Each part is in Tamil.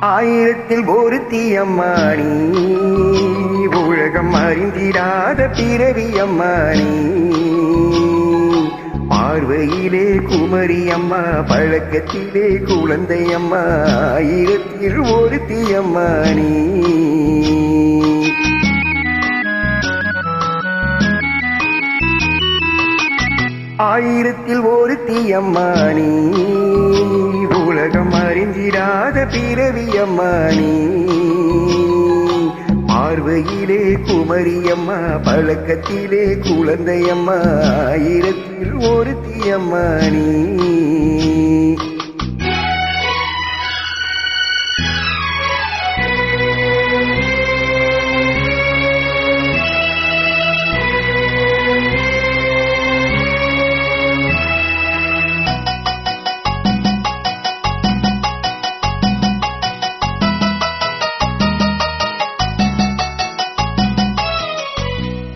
ஆயிரத்தில் ஒருத்தி அம்மானி உலகம் அறிந்திடாத பிறவி அம்மானி. பார்வையிலே குமரி அம்மா பழக்கத்திலே குழந்தை அம்மா ஆயிரத்தில் ஒருத்தி அம்மானி ஆயிரத்தில் ஒரு தீயம்மானி உலகம் அறிந்திடாத பிறவியம்மானி பார்வையிலே குமரியம்மா பழக்கத்திலே குழந்தையம்மா ஆயிரத்தில் ஒரு தீயம்மானி.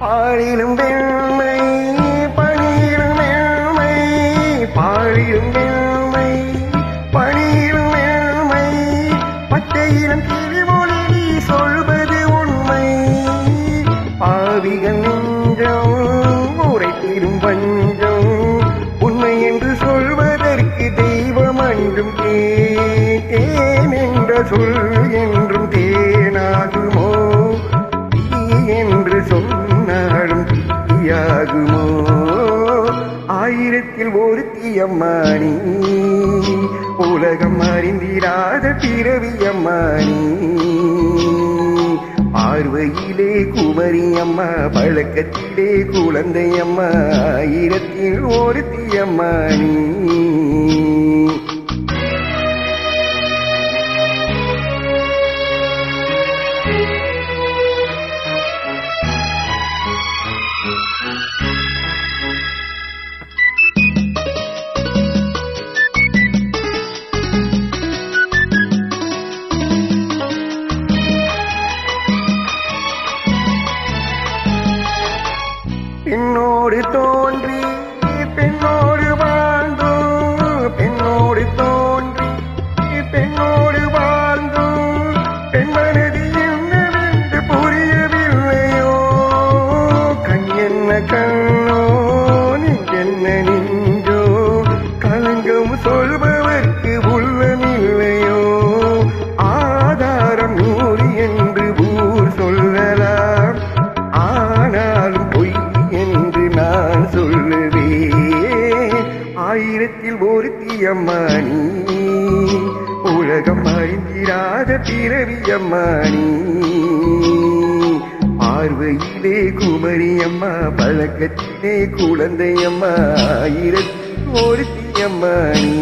பாழிலும் வெண்மை பணியிலும் வெண்மை பாழிலும் வெண்மை பணியிலும் வெண்மை பச்சையிலும் கிளிமொழி நீ சொல்வது உண்மை. பாவிகள் நெஞ்சம் உரைத்திடும் பஞ்சம் உண்மை என்று சொல்வதற்கு தெய்வம் அன்றும் கேட்டேன் என்ற சொல். ஆகுமோ ஆயிரத்தில் ஒரு தீயம்மானி உலகம் அறிந்திராத பிறவி பார்வையிலே குமரியம்மா பழக்கத்திலே குழந்தையம்மா ஆயிரத்தில் ஒரு தீயம்மானி பெண்ணோடு தோன்றி ஒரு உலகம் அறிந்திராத பிறவி பார்வையிலே குமரி அம்மா பழக்கத்திலே குழந்தை அம்மா ஆயிரத்தில் ஒரு தீயம்மானி